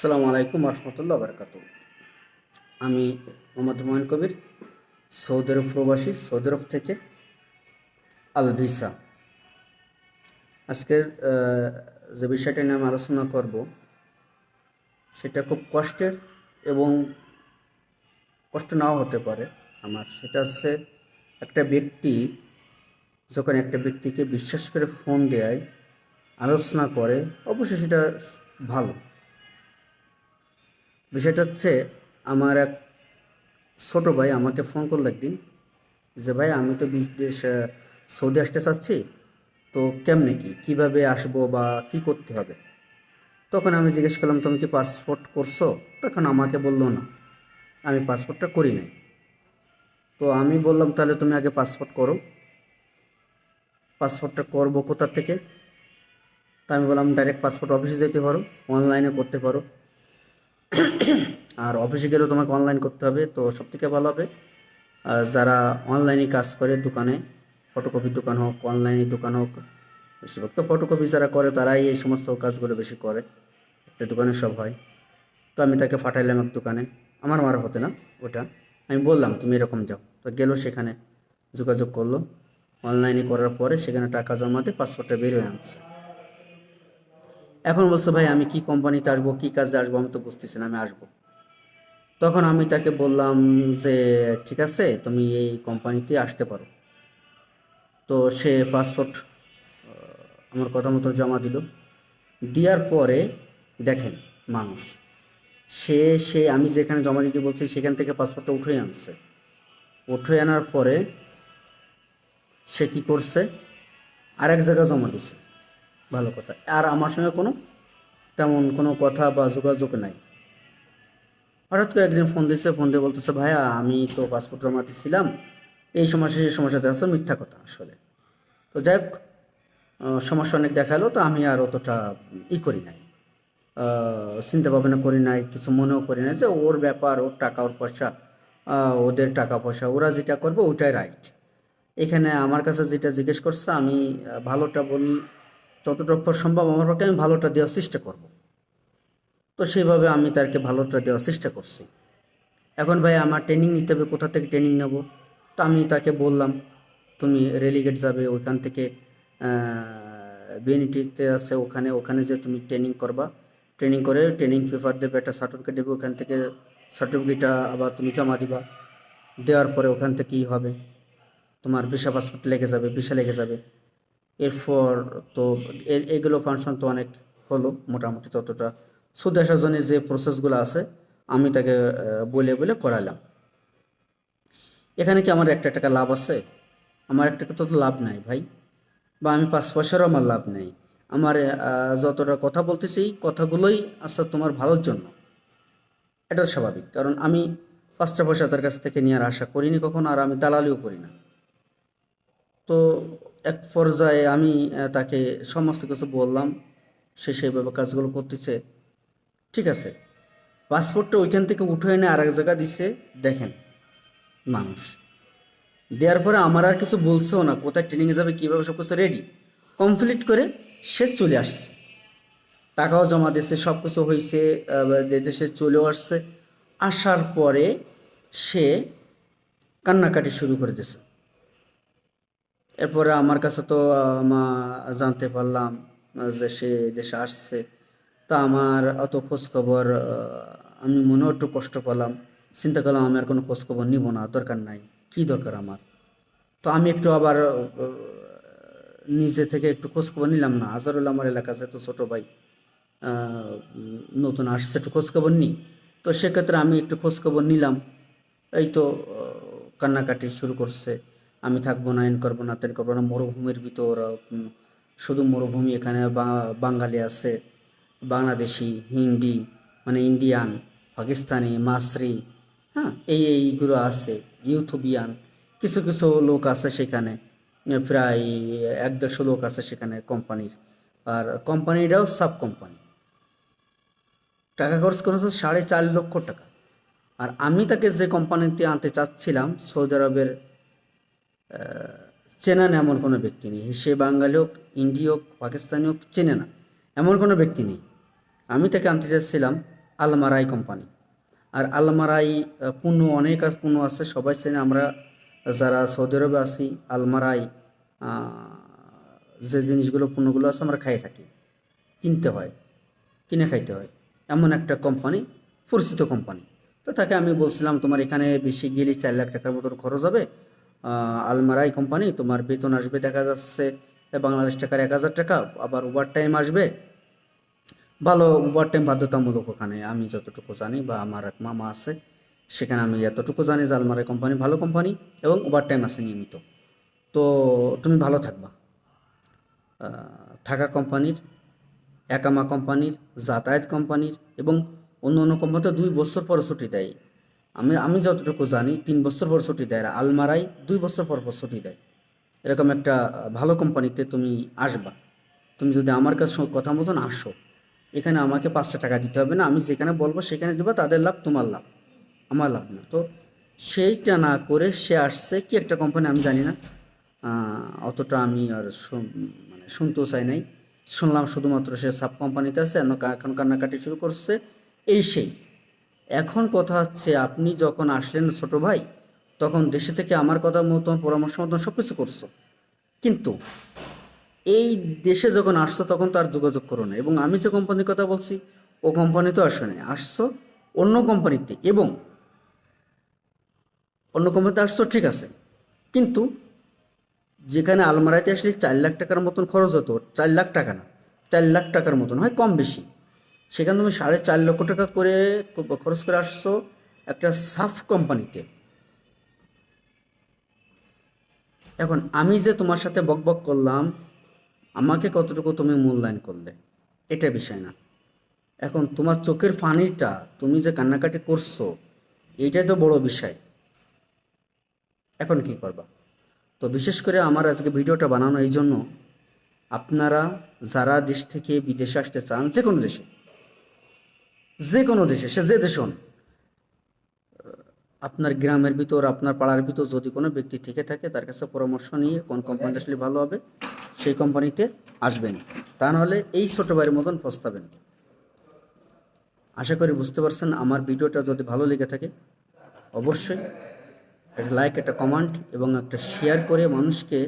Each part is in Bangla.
আসসালামু আলাইকুম রহমতুল্লাহ বারকাত। আমি মোহাম্মদ হুমায়ুন কবির সৌদি আরব প্রবাসী সৌদি আরব থেকে আল ভিসা আজকের যে বিষয়টা নিয়ে আমি আলোচনা করব, সেটা খুব কষ্টের এবং কষ্ট নাও হতে পারে আমার। সেটা হচ্ছে একটা ব্যক্তি যখন একটা ব্যক্তিকে বিশ্বাস করে ফোন দেয়, আলোচনা করে, অবশ্যই সেটা ভালো। বিষয়টা হচ্ছে আমার এক ছোট ভাই আমাকে ফোন করল একদিন যে, ভাই, আমি তো বিদেশ সৌদি আসতে চাচ্ছি, তো কেমনে কি? কীভাবে আসব বা কি করতে হবে? তখন আমি জিজ্ঞেস করলাম, তুমি কি পাসপোর্ট করছ? তখন আমাকে বলল, না, আমি পাসপোর্টটা করি নাই। তো আমি বললাম, তাহলে তুমি আগে পাসপোর্ট করো। পাসপোর্টটা করব কোথা থেকে? তা আমি বললাম ডাইরেক্ট পাসপোর্ট অফিসে যেতে পারো অনলাইনে করতে পারো। আর অফিসে গেলেও তোমাকে অনলাইন করতে হবে, তো সব থেকে ভালো হবে যারা অনলাইনে কাজ করে দোকানে ফটোকপির দোকান হোক অনলাইনে দোকান হোক, বেশিরভাগ তো ফটোকপি যারা করে তারাই এই সমস্ত কাজগুলো বেশি করে, একটা দোকানে সব হয়। তো আমি তাকে ফাটাইলাম এক দোকানে, আমার মারা হতে না, ওটা। আমি বললাম, তুমি এরকম যাও। তো গেলো সেখানে, যোগাযোগ করল। অনলাইনে করার পরে সেখানে টাকা জমাতে পাসপোর্টটা বেরিয়ে আনছে। এখন বলছে, ভাই, আমি কি কোম্পানিতে আসব? কী কাজে আসব? আমি তো বুঝতেছি না আমি আসব। তখন আমি তাকে বললাম যে, ঠিক আছে, তুমি এই কোম্পানিতে আসতে পারো। তো সে পাসপোর্ট আমার কথা মতো জমা দিল। দেওয়ার পরে দেখেন মানুষ, সে সে, আমি যেখানে জমা দিতে বলছি, সেখান থেকে পাসপোর্টটা উঠে আনছে। উঠে আনার পরে সে কি করছে? আর এক জায়গায় জমা দিছে। ভালো কথা। আর আমার সঙ্গে কোনো তেমন কোনো কথা বা যোগাযোগ নাই। হঠাৎ করে একদিন ফোন দিচ্ছে ফোন দিয়ে বলতেছে, ভাইয়া, আমি তো পাসপোর্ট জমা দিয়েছিলাম এই সমস্যা সেই সমস্যাতে আছে, মিথ্যা কথা আসলে। তো যাই হোক সমস্যা অনেক দেখাল, তো আমি আর অতটা ই করি নাই। চিন্তা ভাবনা করি নাই, কিছু মনেও করি নাই যে ওর ব্যাপার, ওর টাকা, ওর পয়সা ওদের টাকা, পয়সা, ওরা যেটা করবে ওটাই রাইট এখানে আমার কাছে যেটা জিজ্ঞেস করছে, আমি ভালোটা বল যতটুকু সম্ভব আমার পক্ষে আমি ভালোটা দেওয়ার চেষ্টা করব। তো সেইভাবে আমি তাকে ভালোটা দেওয়ার চেষ্টা করছি। এখন ভাই আমার ট্রেনিং নিতে হবে, কোথা থেকে ট্রেনিং নেব? তো আমি তাকে বললাম, তুমি রেলিগেট যাবে, ওইখান থেকে বিএনটিতে আছে, ওখানে ওখানে যে তুমি ট্রেনিং করবা। ট্রেনিং করে ট্রেনিং পেপার দেবে, একটা সার্টিফিকেট দেবে, ওখান থেকে সার্টিফিকেটটা আবার তুমি জমা দিবা। দেওয়ার পরে ওখান থেকে কী হবে? তোমার ভিসা পাসপোর্ট লেগে যাবে ভিসা লেগে যাবে। এরপর তো এগুলো ফাংশন তো অনেক হলো মোটামুটি ততটা। সুদ আসার জন্য যে প্রসেসগুলো আছে, আমি তাকে বলে বলে করালাম। এখানে কি আমার একটা টাকা লাভ আছে? আমার একটা তো লাভ নাই ভাই। বা আমি পাঁচ পয়সারও আমার লাভ নেই। আমার যতটা কথা বলতেছি, কথাগুলোই আছে তোমার ভালোর জন্য। এটা স্বাভাবিক। কারণ আমি পাঁচটা পয়সা তার কাছ থেকে নেওয়ার আশা করিনি কখনো, আর আমি দালালিও করি না। তো এক পর্যায়ে আমি তাকে সমস্ত কিছু বললাম। সে সেইভাবে কাজগুলো করতেছে। ঠিক আছে। পাসপোর্টটা ওইখান থেকে উঠে এনে আর এক জায়গা দিছে। দেখেন, মানুষ। দেওয়ার পরে আমার আর কিছু বলছেও না। কোথায় ট্রেনিংয়ে যাবে, কীভাবে সব কিছু রেডি কমপ্লিট করে সে চলে আসছে। টাকাও জমা দিয়েছে সব কিছু হয়েছে দেশে চলেও আসছে। আসার পরে সে কান্নাকাটি শুরু করে দিয়েছে। এরপরে আমার কাছে তো মা জানতে পারলাম যে সে দেশে আসছে। তা আমার অত খোঁজ খবর আমি মনেও একটু কষ্ট পেলাম। চিন্তা করলাম আমি আর কোনো খোঁজ খবর নিব না, দরকার নাই। কি দরকার আমার? তো আমি একটু আবার নিজে থেকে একটু খোঁজ খবর নিলাম না। আজারুল আমার এলাকা যেহেতু ছোটো ভাই নতুন আসছে, একটু খোঁজ খবর নিই। তো সেক্ষেত্রে আমি একটু খোঁজ খবর নিলাম। এই তো কান্নাকাটি শুরু করছে। আমি থাকব না এন করব না তেন করব না। মরুভূমির ভিতর শুধু মরুভূমি এখানে বাঙালি আছে। বাংলাদেশি, হিন্দি মানে ইন্ডিয়ান, পাকিস্তানি মাসরি হ্যাঁ এই, এইগুলো আছে ইউথোবিয়ান কিছু কিছু লোক আছে সেখানে, প্রায় এক দেড়শো লোক আছে সেখানে কোম্পানির। আর কোম্পানিটাও সাব কোম্পানি। টাকা খরচ করেছে সাড়ে চার লক্ষ টাকা। আর আমি তাকে যে কোম্পানিতে আনতে চাচ্ছিলাম, সৌদি আরবের চেনা না, এমন কোনো ব্যক্তি নেই। সে বাঙালি হোক, ইন্ডি হোক, পাকিস্তানি হোক, চেনে না, এমন কোনো ব্যক্তি নেই। আমি তাকে আনতে চাচ্ছিলাম আলমারাই কোম্পানি। আর আলমারাই পণ্য অনেক আর পণ্য আছে, সবাই চেনে। আমরা যারা সৌদি আরবে আছি, আলমারাই যে জিনিসগুলো, পণ্যগুলো আছে, আমরা খাই থাকি। কিনতে হয়, কিনে খাইতে হয়। এমন একটা কোম্পানি, পরিচিত কোম্পানি। তো তাকে আমি বলছিলাম, তোমার এখানে বেশি গেলে চার লাখ টাকার মতন খরচ হবে। আলমারাই কোম্পানি তোমার বেতন আসবে দেখা যাচ্ছে বাংলাদেশ টাকার এক হাজার টাকা, আবার ওভার টাইম আসবে। ভালো ওভার টাইম বাধ্যতামূলক ওখানে, আমি যতটুকু জানি বা আমার এক মামা আছে, সেখানে আমি এতটুকু জানি যে আলমারাই কোম্পানি ভালো কোম্পানি এবং ওভার টাইম আছে নিয়মিত। তো তুমি ভালো থাকবা। থাকা কোম্পানির একামা কোম্পানির যাতায়াত কোম্পানির এবং অন্য অন্য কোম্পানিতে দুই বছর পর ছুটি দেয়। আমি আমি যতটুকু জানি, তিন বছর পর ছুটি দেয় আর আলমারাই দুই বছর পর পর ছুটি দেয়। এরকম একটা ভালো কোম্পানিতে তুমি আসবা। তুমি যদি আমার কাছে কথা মতন আসো। এখানে আমাকে পাঁচশো টাকা দিতে হবে না। আমি যেখানে বলব সেখানে দেবো, তাদের লাভ, তোমার লাভ। আমার লাভ না। তো সেইটা না করে সে আসছে। কি একটা কোম্পানি আমি জানি না। অতটা আমি আর মানে শুনতেও চাই নাই। শুনলাম শুধুমাত্র সে সাব কোম্পানিতে আছে এখন কান্নাকাটি শুরু করছে। এই সেই। এখন কথা হচ্ছে আপনি যখন আসলেন ছোট ভাই, তখন দেশে থেকে আমার কথা মতন, পরামর্শ মতন সব কিছু করছ। কিন্তু এই দেশে যখন আসছো, তখন তার যোগাযোগ করো না। এবং আমি যে কোম্পানির কথা বলছি, ও কোম্পানি তো আসো না আসছো অন্য কোম্পানিতে এবং অন্য কোম্পানিতে আসছো, ঠিক আছে। কিন্তু যেখানে আলমারাইতে আসলে চার লাখ টাকার মতন খরচ হতো, চার লাখ টাকা না, চার লাখ টাকার মতন, হয় কম বেশি। সেখানে তুমি সাড়ে চার লক্ষ টাকা করে খরচ করে আসছো একটা সাফ কোম্পানিতে। এখন আমি যে তোমার সাথে বকবক করলাম, আমাকে কতটুকু তুমি মূল্যায়ন করলে? এটা বিষয় না। এখন তোমার চোখের পানিটা তুমি যে কান্নাকাটি করছ এইটাই তো বড় বিষয়। এখন কি করবা? তো বিশেষ করে আমার আজকে ভিডিওটা বানানো এই জন্য আপনারা যারা দেশ থেকে বিদেশে আসতে চান যে কোনো দেশে যে কোনো দেশে, সে যে দেশ হন, আপনার গ্রামের ভিতর, আপনার পাড়ার ভিতর যদি কোনো ব্যক্তি থেকে থাকে, তার কাছে পরামর্শ নিয়ে কোন কোম্পানিটা আসলে ভালো হবে, সেই কোম্পানিতে আসবেন। তা নাহলে এই ছোটো ভাইয়ের মতন পস্তাবেন আশা করি বুঝতে পারছেন, আমার ভিডিওটা যদি ভালো লেগে থাকে, অবশ্যই একটা লাইক একটা কমেন্ট এবং একটা শেয়ার করে মানুষকে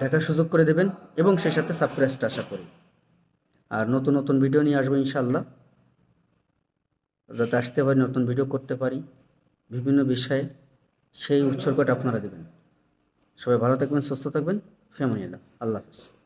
দেখার সুযোগ করে দেবেন এবং সেই সাথে সাবস্ক্রাইবটা আশা করি। আর নতুন নতুন ভিডিও নিয়ে আসব ইনশাল্লাহ যাতে আসতে পারি, নতুন ভিডিও করতে পারি, বিভিন্ন বিষয়ে সেই উৎসর্গটা আপনারা দেবেন। সবাই ভালো থাকবেন, সুস্থ থাকবেন। ফ্যামিলি আল্লাহ হাফিজ।